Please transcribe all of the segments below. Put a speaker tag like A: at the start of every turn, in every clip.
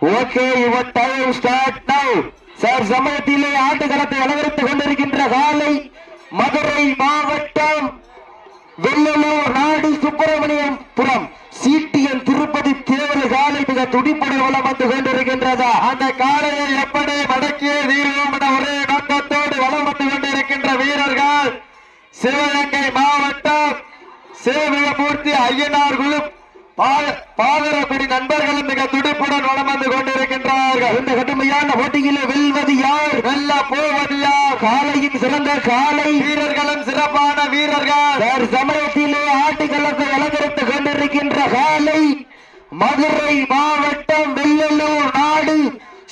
A: Okay your time start now sir சமயத்திலே ஆட்டுக்களத்தை அலங்கரித்துக் கொண்டிருக்கின்ற காலை மதுரை மாவட்டம் வெள்ளலூர் நாடு சுப்பிரமணியம் புரம். சீட்டியன் திருப்பதி தேவர் காலை மிக துடிப்புடன் வளம் வந்து கொண்டிருக்கின்றதா. அந்த காலையை எப்படி மடக்கிய தீர்வோம் என ஒரே நோக்கத்தோடு வளம் வந்து கொண்டிருக்கின்ற வீரர்கள். சிவகங்கை மாவட்டம் சேவியமூர்த்தி ஐயனார் குழு பாதரக்குடி நண்பர்களும் மிக துடிப்புடன் வளம் வந்து கொண்டிருக்கின்றார்கள். இந்த கடுமையான போட்டியிலே வெல்வது யார்? வெல்ல போவது யார்? காலையும் சிறந்த காலை வீரர்களும் சிறப்பான வீரர்கள். வேறு சமயத்திலே ஆட்டுக்களத்தை அலங்கரித்துக் கொண்டிருக்கின்ற காலை மதுரை மாவட்டம் வெள்ளலூர் நாடு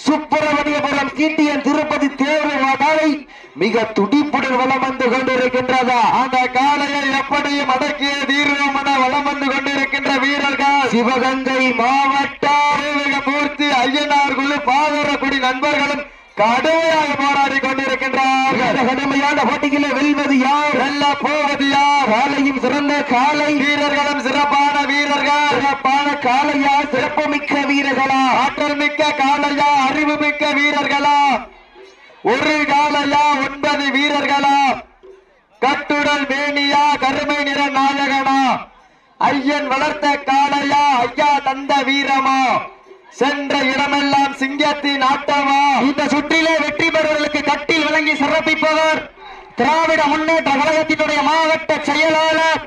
A: சுப்பிரமணியபுரம் சீட்டியன் திருப்பதி தேவர் காலை மிக துடிப்புடன் வளம் வந்து கொண்டிருக்கின்றதா. அந்த காலையை எப்படியும் அடக்கிய தீர்வோம் என வளம் வந்து கொண்டிருக்கின்ற வீரர்கள். சிவகங்கை மாவட்டம் மூர்த்தி ஐயனார் குழு பாதரக்குடி நண்பர்களும் கடுமையாக போராடி கொண்டிருக்கின்றார்கள். கடுமையான போட்டியிலே வெல்வது யார்? வெல்ல போவது யார்? காலையும் சிறந்த காலை வீரர்களும் சிறப்பான வீரர்கள். சிறப்பான காலையா சிறப்புமிக்க வீரர்களா? ஆற்றல் மிக்க காலையா அறிவு மிக்க வீரர்களா? ஒரு காலலா ஒன்பது வீரர்களா? கட்டுடல் மேனியா கருமை நிற நாயகனா? ஐயன் வளர்த்த காளையா ஐயா தந்த வீரமா? சென்ற இடமெல்லாம் சிங்கத்தின் ஆட்டமா? இந்த சுற்றிலே வெற்றி பெறுவதற்கு கட்டில் வழங்கி சிறப்பிப்பவர் திராவிட முன்னேற்ற கழகத்தினுடைய மாவட்ட செயலாளர்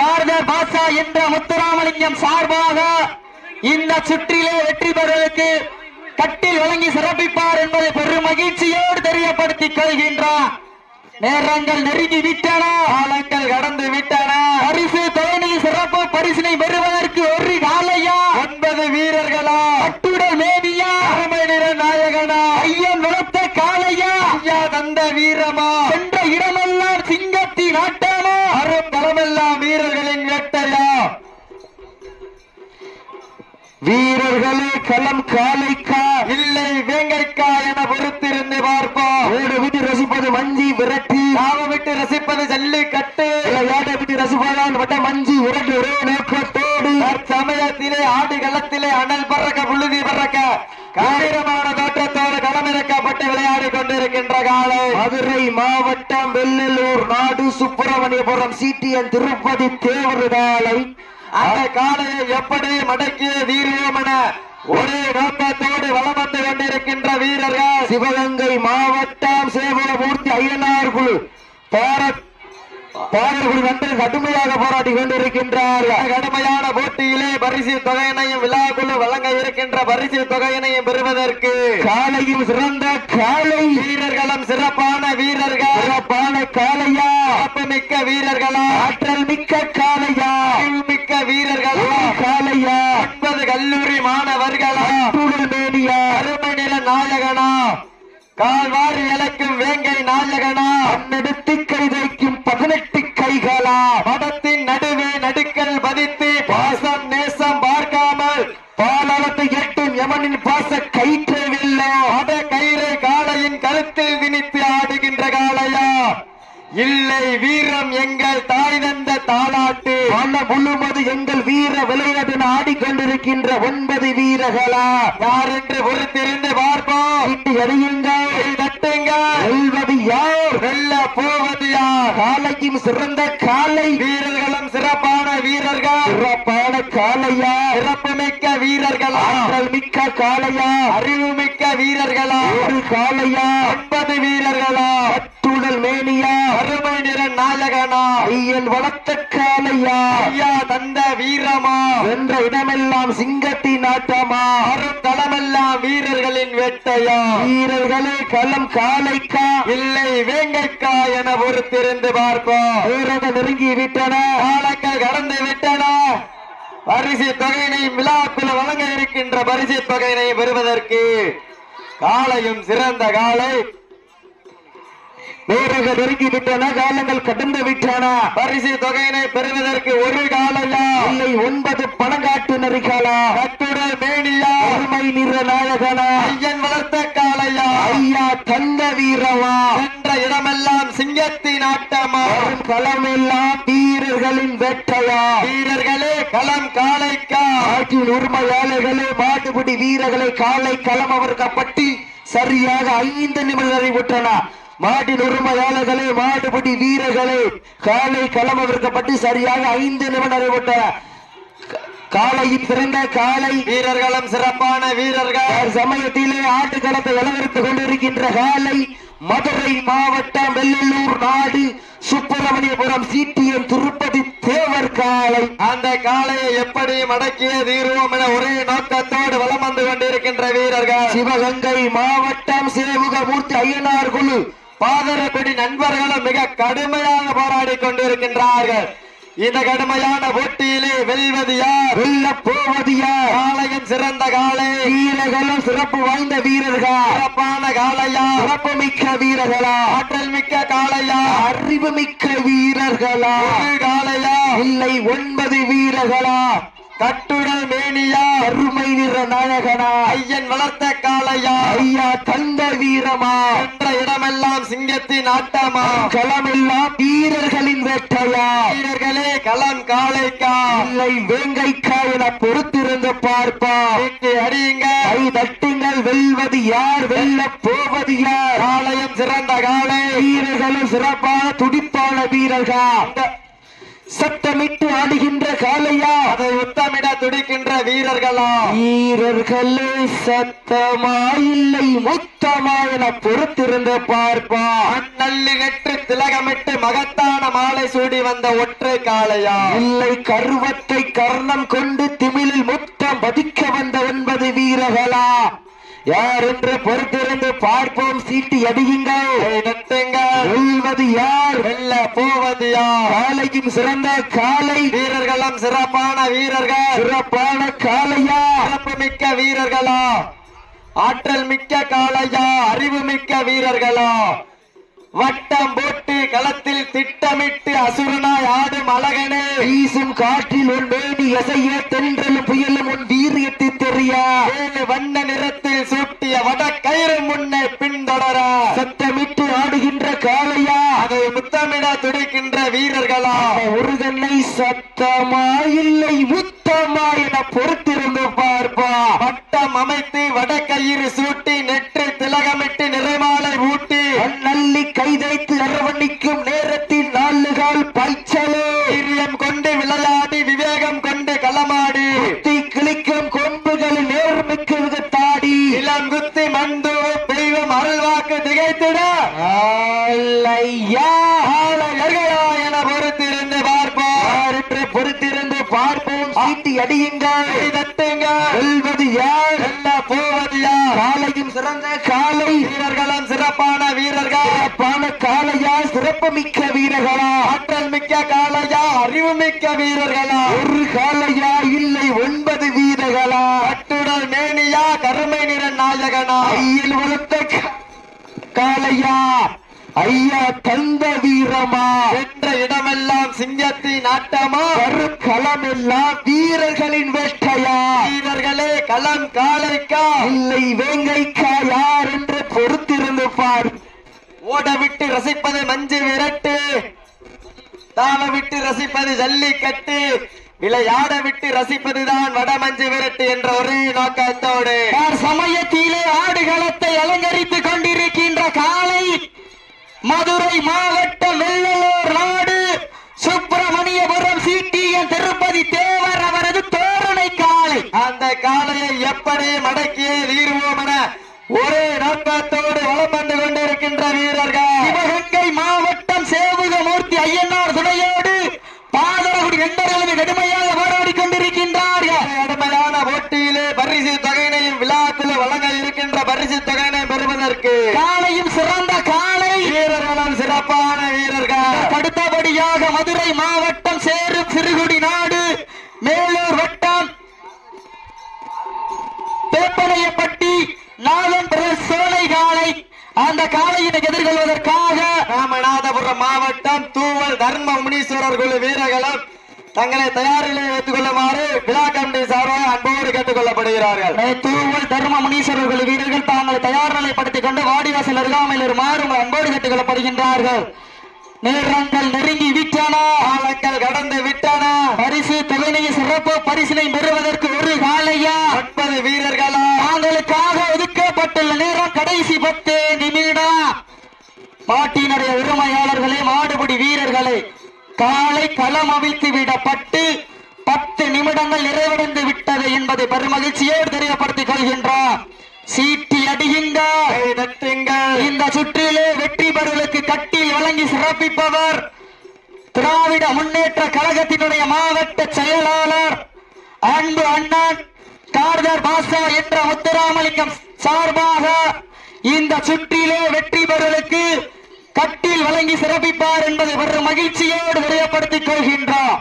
A: கார்தர் பாஷா என்ற முத்துராமலிங்கம் சார்பாக இந்த சுற்றிலே வெற்றி பெறுவதற்கு கட்டில் வழங்கி சிறப்பிப்பார் என்பதை பெரும் மகிழ்ச்சியோடு தெரியப்படுத்திக் கொள்கின்றார். நேரங்கள் நெருங்கி விட்டன. காலங்கள் கடந்து விட்டன. பரிசு தோனி சிறப்பு பரிசினை பெறுவதற்கு ஒரு காலையா? ஒன்பது வீரர்களா? கட்டுடல் மேவியா அருமை நிற நாயகனா? ஐயன் வளர்த்த காளையா? ஐயா தந்த வீரமா? சென்ற வீரர்களே களம் காலைக்கா. இல்லை வேங்கைக்கா என பொறுத்திருந்து பார்ப்போம். ஓடு விட்டு ரசிப்பது மஞ்சி விரட்டி. நாம விட்டு ரசிப்பது ஜல்லிக்கட்டு. விளையாட்டை விட்டு ரசிப்பதான் வட்ட மஞ்சி விரட்டி ஒரே நோக்கத்தோடு. சமயத்திலே ஆடு களத்திலே அனல் பறக்க புழுதி பறக்க கம்பீரமான தோற்றத்தோடு களமிறக்கப்பட்டு விளையாடி கொண்டிருக்கின்ற காலை. மதுரை மாவட்டம் வெள்ளலூர் நாடு சுப்பிரமணியபுரம் சிடிஎன் திருப்பதி தேவர் காலை. காலையை எப்படி மடக்கிய வீரியம் என ஒரே நோக்கத்தோடு வளம் வந்து கொண்டிருக்கின்ற வீரர்கள் சிவகங்கை மாவட்டம் சேவலமூர்த்தி ஐயனார் குழு. போராட்ட பாடல்குடி நண்பர் கடுமையாக போராடி கொண்டிருக்கின்றார்கள் கடுமையான போட்டியிலே பரிசு தொகையினையும் விழாக்குழு வழங்க இருக்கின்ற பரிசு தொகையினையும் பெறுவதற்கு காலையும் சிறந்த காலை. வீரர்களும் சிறப்பான வீரர்கள். சிறப்பான காலையா? சிறப்பு மிக்க வீரர்களா? ஆற்றல் மிக்க காலையா? மிக்க வீரர்களா? காலையா? ஒன்பது கல்லூரி மாணவர்களா? மேனியா? அருமை நில நாயகனா? கால்வாரி இழக்கும் வேங்கை நாயகனா. அன்னெடுத்து கைதைக்கும் பதினெட்டு கைகளா. மதத்தின் நடுவே நடுக்கல் பதித்து. பாசம் நேசம் பார்க்காமல் பாலத்தை எட்டும் யமனின் பாச கயிற்றவில்லை அத கயிறை காளையின் கழுத்தில் திணித்து ஆடுகின்ற காளையா இல்லை வீரம் எங்கள் தாய் தந்த தாலாட்டு மன முழுமது எங்கள் வீர விளையாட்டு ஆடிக்கொண்டிருக்கின்ற ஒன்பது வீரர்களா? யார் என்று பொறுத்திருந்து பார்ப்போம் எறியுங்கள் தட்டுங்கள். யார்? வெல்ல போவது யார்? காலையும் சிறந்த காலை. வீரர்களும் சிறப்பான வீரர்கள். சிறப்பான காலையா? சிறப்பு மிக்க வீரர்களா? ஆற்றல் மிக்க காலையா? அறிவு மிக்க வீரர்களா? ஒரு காலையா? ஒன்பது வீரர்களா? பத்துடல் மேனியா. அருமை நிற நாயகனா. ஐயன் வளர்த்த காலையா ஐயா தந்த வீரமா. என்ற இடமெல்லாம் சிங்கத்தின் ஆட்டமா அரும் தளமெல்லாம் வீரர்களின் வேட்டையா. வீரர்களே களம் காலைக்கா இல்லை வேங்கைக்கா என பொறுத்திருந்து பார்ப்போம். வீரர்கள் நெருங்கி விட்டன. காலங்கள் கடந்து விட்டன. பரிசு தொகையினை விழாக்குள் வழங்க இருக்கின்ற பரிசு தொகையினை பெறுவதற்கு காலையும் சிறந்த காலை வீரர்கள் நெருங்கி விட்டன காலங்கள் கடந்து விட்டன பரிசு தொகையினை பெறுவதற்கு ஒரு காலையா இல்லை ஒன்பது பணங்காட்டு நெறிகாலா கட்டுடல் மேனியா அருமை நிற நாயகனா? ஐயன் வளர்த்த காளையா ஐயா தந்த வீரவா? என்ற இடமெல்லாம் சிங்கத்தின் ஆட்டமா? களமெல்லாம் வீரர்களின் வெட்டையா? வீரர்களே களம் காளைக்கா? ஆற்றின் உரிமையாளர்களே மாட்டு
B: மாடுபிடி வீரர்களை காலை களம் அவர்க்கப்பட்டு சரியாக ஐந்து நிமிடம் நிறைவுற்றன. மாட்டின் உரிமையாளர்களே மாடுபிடி வீரர்களே காலை களம் அவர்க்கப்பட்டு சரியாக ஐந்து நிமிடம் நிறைவுற்றன காலையில் பிறந்த காலை
A: வீரர்களும் சிறப்பான வீரர்கள்.
B: சமயத்திலே ஆட்டுக்களத்தை அலங்கரித்துக் கொண்டிருக்கின்ற காலை மதுரை மாவட்டம் வெள்ளலூர் நாடு சுப்பிரமணியபுரம் சிடிஎம் திருப்பதி தேவர் காலை.
A: அந்த காளையை எப்படி மடக்கிய தீர்வோம் என ஒரே நோக்கத்தோடு வலம் வந்து கொண்டிருக்கின்ற வீரர்கள்.
B: சிவகங்கை மாவட்டம் சேவுகமூர்த்தி ஐயனார் குழு
A: பாதரப்படி நண்பர்களும் மிக கடுமையாக போராடி கொண்டிருக்கின்றார்கள். இந்த கடுமையான போட்டியிலே வெல்வது யார்
B: வெல்ல போவது யார்
A: காளையும் சிறந்த காளை
B: வீரர்களும் சிறப்பு வாய்ந்த வீரர்கள்
A: சிறப்பான காளையா
B: சிறப்பு மிக்க வீரர்களா
A: ஆற்றல் மிக்க காளையா
B: அறிவு மிக்க வீரர்களா
A: காளையா.
B: இல்லை ஒன்பது வீரர்களா.
A: கட்டுடல் மேனியா
B: அருமை நிற நாயகனா.
A: ஐயன் வளர்த்த காளையா.
B: ஐயா தந்த வீரமா.
A: என்ற இடமெல்லாம் சிங்கத்தின் ஆட்டமா.
B: களமெல்லாம் வீரர்களின் வேட்டையா.
A: வீரர்களே களம் காளைக்கா.
B: இல்லை வேங்கைக்கா என பொறுத்திருந்து பார்ப்பா.
A: அடியுங்க
B: கை தட்டுங்கள் வெல்வது யார்? வெல்ல போவது யார்?
A: காளையும் சிறந்த காளை.
B: வீரர்களும் சிறப்பான துடிப்பான வீரர்கள். சத்தமிட்டு ஆடுகின்ற காளையா?
A: அதை உத்தமிட துடிக்கின்ற வீரர்களா?
B: வீரர்களே சத்தமா இல்லை முத்தமா என பொறுத்திருந்து பார்ப்பா.
A: நல்லி நெற்று திலகமிட்டு மகத்தான மாலை சூடி வந்த ஒற்றை காளையா?
B: இல்லை கருவத்தை கர்ணம் கொண்டு திமிழில் முத்தம் பதிக்க வந்த ஒன்பது வீரர்களா? யார் என்று பொறுத்திருந்து பார்ப்போம் சீட்டி
A: நட்டுங்க.
B: வெல்வது யார்?
A: வெல்ல போவது யார்?
B: காலையும் சிறந்த காலை.
A: வீரர்களும் சிறப்பான வீரர்கள்.
B: சிறப்பான காளையா
A: சிறப்பு மிக்க வீரர்களா? ஆற்றல் மிக்க காளையா அறிவு மிக்க வீரர்களா? வட்டம் போட்டு களத்தில் திட்டமிட்டு அசுரனாய் ஆடும் அழகனே.
B: வீசும் காற்றில் உன் வேடி எசைய தென்றலும் புயலும் உன் வீரியத்தை தெரியா.
A: வண்ண நிறத்தில் சூட்டிய வட கயிறு முன்னே பின்தொடர.
B: சத்தமிட்டு ஆடுகின்ற காளையா.
A: அதை முத்தமிட துடிக்கின்ற வீரர்களா.
B: முருகனை சத்தமா இல்லை முத்தமா என பொறுத்திருந்து பார்ப்பா.
A: வட்டம் அமைத்து வட கயிறு சூட்டி கை தட்டுங்க
B: வெல்வது யார்?
A: வெல்ல போவது யார்
B: காலையும் சிறந்த காலை.
A: வீரர்களும் சிறப்பான வீரர்கள்.
B: சிறப்பான காளையா சிறப்பு மிக்க வீரர்களா?
A: ஆற்றல் மிக்க காளையா அறிவு மிக்க வீரர்களா?
B: ஒரு காளையா இல்லை ஒன்பது வீரர்களா?
A: கட்டுடல் மேனியா கருமை நிற நாயகனா?
B: ஐயில் வளர்த்த கா- காளையா ஐயா தந்த வீரமா?
A: என்ற இடமெல்லாம் சிங்கத்தின் ஆட்டமா?
B: களம் எல்லாம் வீரர்களின் வேட்டையா?
A: வீரர்களே களம் காளைக்கா
B: இல்லை வேங்கைக்கா யார் என்று பொறுத்திருந்து பார்.
A: ஓட விட்டு ரசிப்பது மஞ்சு விரட்டு. தாள விட்டு ரசிப்பது ஜல்லிக்கட்டு. விளையாட விட்டு ரசிப்பதுதான் வடமஞ்சு விரட்டு என்ற ஒரே நோக்கத்தோடு.
B: சமயத்திலே ஆடுகளத்தை அலங்கரித்துக் கொண்டிருக்கின்ற காலை மதுரை மாவட்டம் வெள்ளலூர் நாடு சுப்பிரமணியபுரம் சிடிஎன் திருப்பதி தேவர் அவரது தோரணை காலை.
A: அந்த காளையை எப்படி மடக்கியே தீருவோம் என ஒரே நோக்கத்தோடு வலம் வந்து கொண்டிருக்கின்ற வீரர்கள்.
B: சிவகங்கை மாவட்டம் சேவுகமூர்த்தி ஐயனார் துணையோடு பாதரகுடி நண்பர்களும் கடுமையாக போராடி கொண்டிருக்கின்றார்கள்
A: கடுமையான போட்டியிலே பரிசு தொகையினையும் விழாத்தில் வழங்க இருக்கின்ற பரிசு தொகையினை பெறுவதற்கு
B: காலையும் சிறந்த காலை
A: வீரர்களும் சிறப்பான வீரர்கள்
B: அடுத்தபடியாக மதுரை மாவட்டம் சேரும் சிறுகுடி நாடு மேலூர் வட்டம் பேப்பனையப்பட்டி பிரதேச சோலை காலை அந்த காளையினை எதிர்கொள்வதற்காக
A: ராமநாதபுரம் மாவட்டம் தூவல் தர்ம முனீஸ்வரர் குழு வீரர்களும் தங்களை தயாரிலே வைத்துக் கொள்ளுமாறு விழா கமிட்டி சார்பாக அன்போடு கேட்டுக் கொள்ளப்படுகிறார்கள்
B: தூவல் தர்ம முனீஸ்வரர்கள் வீரர்கள் தாங்களை தயார் நிலைப்படுத்திக் கொண்டு வாடிவாசல் அருகாமையில் வருமாறு உங்கள் அன்போடு கேட்டுக் கொள்ளப்படுகின்றார்கள் நேரங்கள் நெருங்கி விட்டன
A: காலங்கள் கடந்து விட்டன.
B: பரிசு தொகையை சிறப்பு பரிசினை பெறுவதற்கு ஒரு காலையா?
A: ஒன்பது வீரர்களா?
B: தாங்களுக்காக ஒதுக்கப்பட்டுள்ள நேரம் கடைசி பத்து நிமிடம் பாட்டியினுடைய உரிமையாளர்களே மாடுபிடி வீரர்களே காலை களம் அமைத்து விடப்பட்டு பத்து நிமிடங்கள் நிறைவடைந்து விட்டது என்பதை பெருமகிழ்ச்சியோடு தெரியப்படுத்திக் கொள்கின்றார் சீட்டி அடியுங்கள். இந்த சுற்று கழகத்தினுடைய மாவட்ட செயலாளர் அன்பு அண்ணன் கார்தர் பாசா என்ற முத்துராமலிங்கம் சார்பாக இந்த சுற்றிலே வெற்றி பெறுவதற்கு கட்டில் வழங்கி சிறப்பிப்பார் என்பதை பெரும் மகிழ்ச்சியோடு தெரியப்படுத்திக் கொள்கின்றோம்.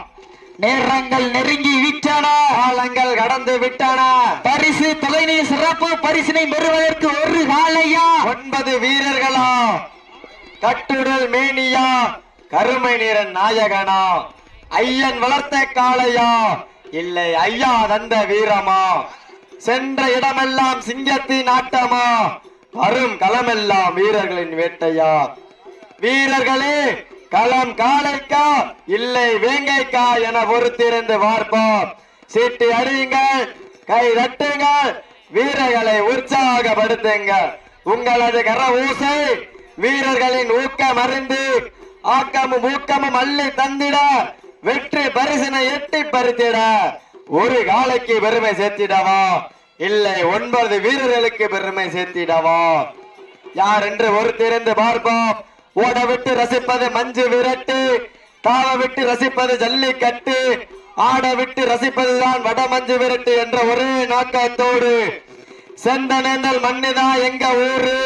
B: நேரங்கள் நெருங்கி விட்டன.
A: காலங்கள் கடந்து விட்டன.
B: பரிசு தொகையினை சிறப்பு பரிசினை பெறுவதற்கு ஒரு காலையா?
A: ஒன்பது வீரர்களா. கட்டுடல் மேனியா. கருமை நிறன் நாயகனா. ஐயன் வளர்த்த காளையா? இல்லை ஐயா தந்த வீரமா? சென்ற இடமெல்லாம் சிங்கத்தின் ஆட்டமா? வரும் களமெல்லாம் வீரர்களின் வேட்டையா? வீரர்களே களம் காளைக்கா இல்லை வேங்கைக்கா என பொறுத்திருந்து பார்ப்போம். சீட்டு அறியுங்கள் கை தட்டுங்கள் வீரர்களை உற்சாகப்படுத்துங்க உங்களது கர ஊசை வீரர்களின் ஊக்கம் அறிந்து ஆக்கமும் ஊக்கமும் அள்ளி தந்திட வெற்றி பரிசினை எட்டி பறித்திட ஒரு காலைக்கு பெருமை சேர்த்திடவா? இல்லை ஒன்பது வீரர்களுக்கு பெருமை சேர்த்திடவா? யார் என்று ஒரு திறந்து பார்ப்போம். ஓட விட்டு ரசிப்பது மஞ்சு விரட்டு தாவ விட்டு ரசிப்பது ஜல்லிக்கட்டு ஆட விட்டு ரசிப்பதுதான் வட மஞ்சு விரட்டு என்ற ஒரே நோக்கத்தோடு. செந்தனேந்தல் மண்ணுதான் எங்க ஊரு?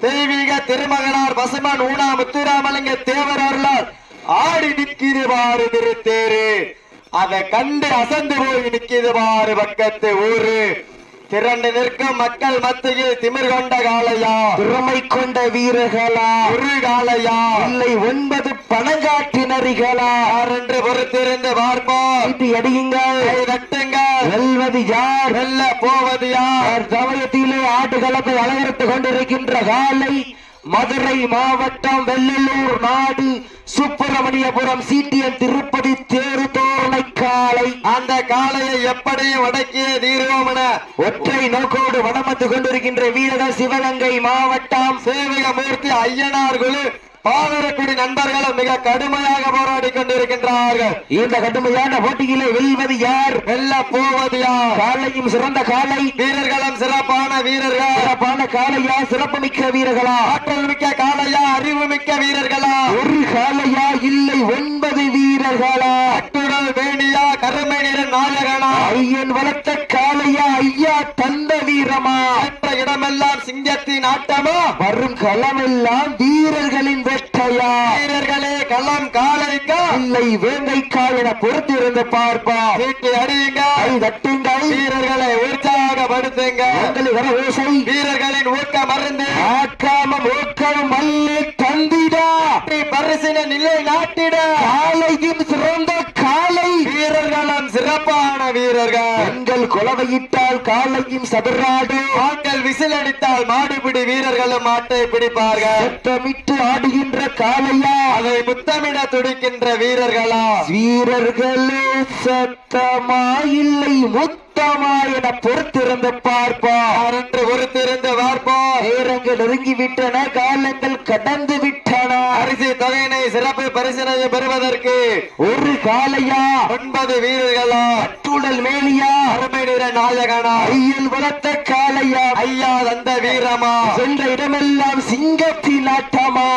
A: தெய்வீக திருமகனார் பசுமன் ஊனா முத்துராமலிங்க தேவர் அருளால் ஆடி நிற்கிது பாரு திருத்தேரு அதை கண்டு அசந்து போய் நிற்கிது பாரு பக்கத்து ஊரு. திரண்டு நிற்கும் மக்கள் மத்தியில் திமிர் கொண்ட காளையா?
B: திறமை கொண்ட வீரர்களா?
A: ஒரு காளையா?
B: இல்லை ஒன்பது பணங்காட்டினரிகளா?
A: என்று பொறுத்திருந்து பார்ப்போம்.
B: அடியுங்கள்.
A: கை தட்டுங்கள்.
B: வெல்வது யார்?
A: வெல்ல போவது யார்?
B: யார் சமயத்திலே ஆட்டுகளத்தை அலங்கரித்துக் கொண்டிருக்கின்ற காலை மதுரை மாவட்டம் வெள்ளலூர் நாடு சுப்பிரமணியபுரம் சீட்டியன் திருப்பதி தேரு தோரணை காலை
A: அந்த காளையை எப்படியும் அடக்கிய தீர்வோம் என
B: ஒற்றை நோக்கோடு வடமத்து கொண்டிருக்கின்ற வீரர்கள் சிவகங்கை மாவட்டம்
A: சேவிக மூர்த்தி ஐயனார் குழு பாதரக்குடி நண்பர்களும் மிக கடுமையாக போராடி கொண்டிருக்கின்றார்கள்.
B: இந்த கடுமையான போட்டியிலே வெல்வது யார்?
A: வெல்ல போவது யார்?
B: காலையும் சிறந்த காலை.
A: வீரர்களும் சிறப்பான வீரர்கள்.
B: சிறப்பான காலையா? சிறப்புமிக்க வீரர்களா?
A: ஆற்றல் மிக்க காளையா அறிவு மிக்க வீரர்களா?
B: ஒரு காலையா? இல்லை ஒன்பது வீரர்களா?
A: அட்டுடல் வேணியா? கருமை நிற நாயகனா?
B: ஐயன் வளர்த்த காலையா? ஐயா தந்த வீரமா?
A: என்ற இடமெல்லாம் சிங்கத்தின் ஆட்டமா?
B: வரும் களமெல்லாம் வீரர்களின் வெட்டையா?
A: வீரர்களே களம் காளைக்கா
B: இல்லை வேங்கைக்கா என பொறுத்திருந்து பார்ப்பா
A: சீட்டு அடியுங்க
B: தட்டுங்கள்.
A: வீரர்களை உற்சாகப்படுத்துங்க
B: உங்களை வர ஓசை
A: வீரர்களின் ஊக்கம் மருந்து
B: ஆக்காமம் ஓக்கம் அல்லு தந்திடா.
A: பரிசின நிலை நாட்டிட.
B: காலையும் சிறந்த
A: வீரர்களும் சிறப்பான வீரர்கள்.
B: பெண்கள் குலவையிட்டால் காலையும் சதுராடு
A: ஆண்கள் விசில் அடித்தால் மாடுபிடி வீரர்களும் மாட்டை பிடிப்பார்கள்.
B: சத்தமிட்டு ஆடுகின்ற காலையா
A: அதை முத்தமிட துடிக்கின்ற வீரர்களா?
B: வீரர்களே சத்தமா இல்லை முத்தமா என பொறுத்திருந்து பார்ப்பா
A: யார் என்று பொறுத்திருந்து பார்ப்போம்.
B: நேரங்கள் நெருங்கி விட்டன காலங்கள் கடந்து விட்டன
A: அரிசி தொகையினை சிறப்பு பரிசினை பெறுவதற்கு
B: ஒரு காலையா
A: ஒன்பது வீரர்களா?
B: அட்டுடல் மேலியா
A: அருமை நிற நாயகனா?
B: ஐயன் வளர்த்த காலையா
A: ஐயா தந்த வீரமா?
B: சென்ற இடமெல்லாம் சிங்கத்தின் ஆட்டமா?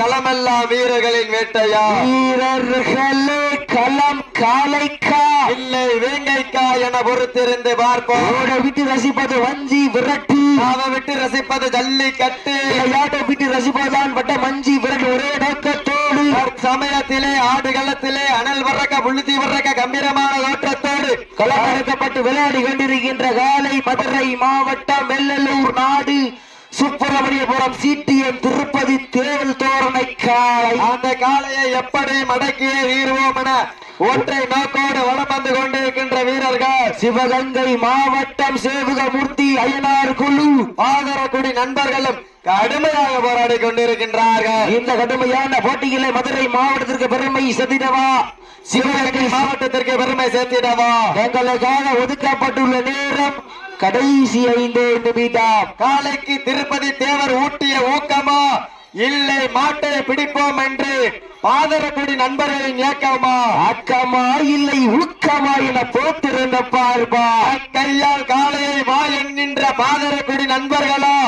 A: களமெல்லாம் வீரர்களின் வேட்டையா?
B: வீரர்களே களம் காலைக்கா
A: இல்லை வேங்கைக்கா என பொறுத்திருந்து பார்ப்போம்.
B: ஓட விட்டு ரசிப்பது வஞ்சி விரட்டு.
A: நாம விட்டு ரசிப்பது ஜல்லிக்கட்டு.
B: விளையாட்டை விட்டு ரசிப்பதுதான் வட்ட மஞ்சி விரட்டு. ஒரே நோக்கத்தோடு.
A: சமயத்திலே ஆடுகளத்திலே அனல் வர்றக்க புழுதி வர்றக்க கம்பீரமான தோற்றத்தோடு.
B: களப்படுத்தப்பட்டு விளையாடி கொண்டிருக்கின்ற காலை மதுரை மாவட்டம் வெள்ளலூர் நாடு. சுப்பிரமணியபுரம் சிடிஎம் திருப்பதி தேவல் தோரணை காலை.
A: அந்த காளையை எப்படி மடக்கிய வீர்வோம் என ஒற்றை நோக்கோடு வலம் வந்து கொண்டிருக்கின்ற வீரர்கள்.
B: சிவகங்கை மாவட்டம் சேவகமூர்த்தி அய்யனார் குழு.
A: ஆதரக்குடி நண்பர்களும் கடுமையாக போராடி கொண்டிருக்கின்றார்கள்.
B: இந்த கடுமையான போட்டியிலே மதுரை மாவட்டத்திற்கு பெருமை செதிடவா?
A: சிவகங்கை மாவட்டத்திற்கு பெருமை சேர்த்திடவா?
B: எங்களுக்காக ஒதுக்கப்பட்டுள்ள நேரம் கடைசி ஐந்து நிமிடம்.
A: காலைக்கு திருப்பதி தேவர் ஊட்டிய ஊக்கமா? இல்லை மாட்டை பிடிப்போம் என்று பாதரக்குடி நண்பர்களின் இயக்கமா
B: அக்கமா இல்லை ஊக்கமா என போத்திருந்த பார்ப்பா.
A: கையால் காளையை வா என்கின்ற பாதரக்குடி நண்பர்களா?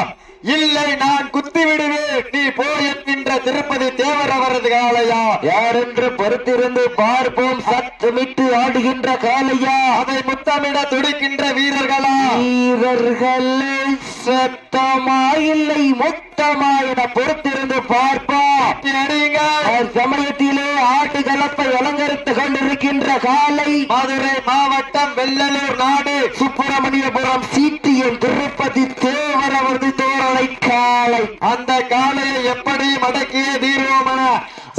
A: இல்லை நான் குத்தி விடுவேன் நீ போ என்கின்ற திருப்பதி தேவர் அவரது காளையா?
B: யார் என்று பொறுத்திருந்து பார்ப்போம். சத்தமிட்டு ஆடுகின்ற காலையா
A: அதை முத்தமிட துடிக்கின்ற வீரர்களா?
B: வீரர்களே சத்தமா இல்லை மொத்தமா என பொறுத்திருந்து பார்ப்பா சமயத்திலே ஆட்டு கலப்பை அலங்கரித்துக் கொண்டிருக்கின்ற காலை
A: மதுரை மாவட்டம் வெள்ளலூர் நாடு.
B: சுப்பிரமணியபுரம் சீட்டியன் திருப்பதி தேவர் அவரது தோரலை காலை.
A: அந்த காலையை எப்படி மடக்கிய தீர்வோமென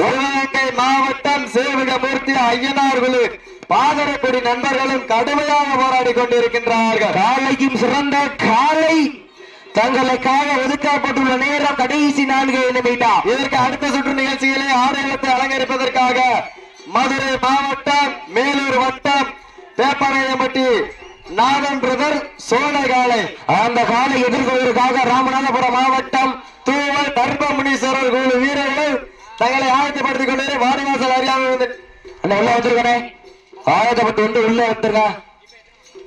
A: சிவகங்கை மாவட்டம் சேவகமூர்த்தி ஐயனார் குழு பாதரக்குடி நண்பர்களும் கடுமையாக போராடி கொண்டிருக்கின்றார்கள்.
B: காலையும் சிறந்த காலை. தங்களுக்காக ஒதுக்கப்பட்டுள்ள நேரம் கடைசி நான்கு நிமிடம்.
A: இதற்கு அடுத்த சுற்று நிகழ்ச்சியிலே ஆடுகளத்தை அலங்கரிப்பதற்காக மதுரை மாவட்டம் மேலூர் வட்டம் பேப்பரையம்பட்டி நாதன் பிரதர் சோழகாலை.
B: அந்த காலை எதிர்கொள்வதற்காக ராமநாதபுரம் மாவட்டம்
A: தூவல் தர்பமுனீஸ்வரர் குழு வீரர்கள் தங்களை ஆயத்தப்படுத்திக் கொண்டு வாடிவாசல் அறியாமல் வந்து
B: அண்ணா உள்ள வந்திருக்கனே ஆயுதப்பட்டு வந்து உள்ள வந்திருக்கா?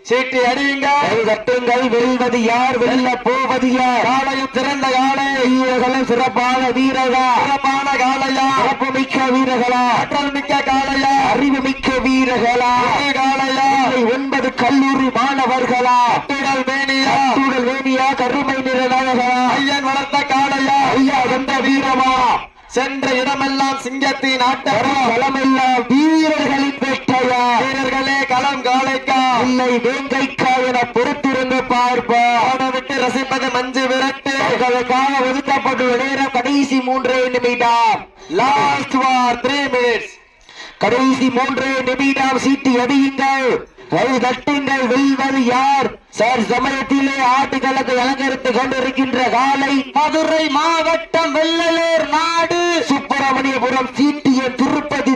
A: சீட்டி அடியுங்க.
B: கட்டுங்கள் வெல்வது யார் வெல்ல போவது யார்?
A: காலையும் சிறந்த காலை.
B: வீரர்களும் சிறப்பான வீரர்களா
A: சிறப்பான காலையா?
B: சிறப்பு மிக்க வீரர்களா?
A: ஆற்றல் மிக்க காலையா?
B: அறிவு மிக்க வீரர்களா?
A: காலையா?
B: ஒன்பது கல்லூரி மாணவர்களா?
A: துடல் மேனியா?
B: சூழல் வேணியா கருமை நிற நாயகரா
A: ஐயன் வளர்த்த காலையா?
B: ஐயா எந்த வீரமா?
A: சென்ற இடமெல்லாம் சிங்கத்தின் ஆட்டம்.
B: களமெல்லாம் வீரர்களின் பெற்றையா
A: வீரர்களே களம் காலைக்கா?
B: இல்லை வேங்கைக்கா என பொறுத்திருந்து பார்ப்போம்
A: விட்டு ரசிப்பது மஞ்சு விரட்டு.
B: அவர்களுக்காக ஒதுக்கப்பட்டுள்ள நேரம் கடைசி மூன்றே நிமிடம்.
A: லாஸ்ட் வார் த்ரீ மினிட்ஸ்
B: கடைசி மூன்றே நிமிடம் சீட்டி அடியுங்கள். வழிகட்டுங்கள் தட்டுங்கள் வெல்வது யார்? சார் சமயத்திலே ஆட்டுக்களத்தை அலங்கரித்துக் கொண்டிருக்கின்ற காலை
A: மதுரை மாவட்டம் வெள்ளலூர் நாடு.
B: சுப்பிரமணியபுரம் சீட்டிய திருப்பதி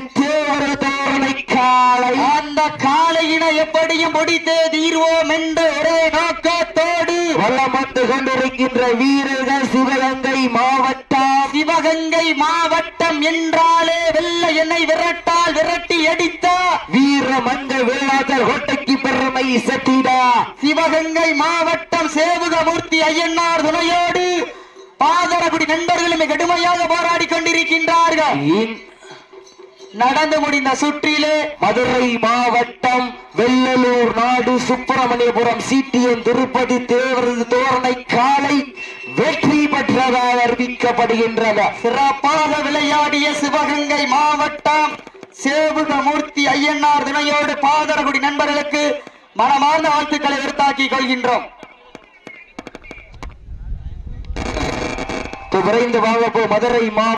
B: காலை.
A: அந்த காளையினை எப்படியும் முடித்தே தீர்வோம் என்ற ஒரே நோக்கத்தோடு
B: வளம் வந்து கொண்டிருக்கின்ற வீரர்கள் சிவகங்கை மாவட்டம்.
A: சிவகங்கை மாவட்டம் என்றாலே வெள்ள எண்ணெய் விரட்டால் விரட்டி அடித்த
B: வீர மங்க வேளாளர் கோட்டைக்கு பெருமை சட்டிடா.
A: சிவகங்கை மாவட்டம் சேவுகமூர்த்தி ஐயனார் துணையோடு பாதரகுடி நண்பர்களும் கடுமையாக போராடி கொண்டிருக்கின்றார்கள். நடந்து முடிந்த சுற்றிலே
B: மதுரை மாவட்டம் வெள்ளலூர் நாடு சுப்பிரமணியபுரம் சிடிஎம் திருப்பதி தேவரது தோரணை காலை வெற்றி பெற்றதாக அறிவிக்கப்படுகின்றன.
A: சிறப்பாக விளையாடிய சிவகங்கை மாவட்டம் சேவுகமூர்த்தி ஐயன்னார் துணையோடு பாதரகுடி நண்பர்களுக்கு மனமார்ந்த வாழ்த்துக்களை உறுத்தாக்கிக் கொள்கின்றோம்.
B: விரைந்து வாழப்போ மதுரை மா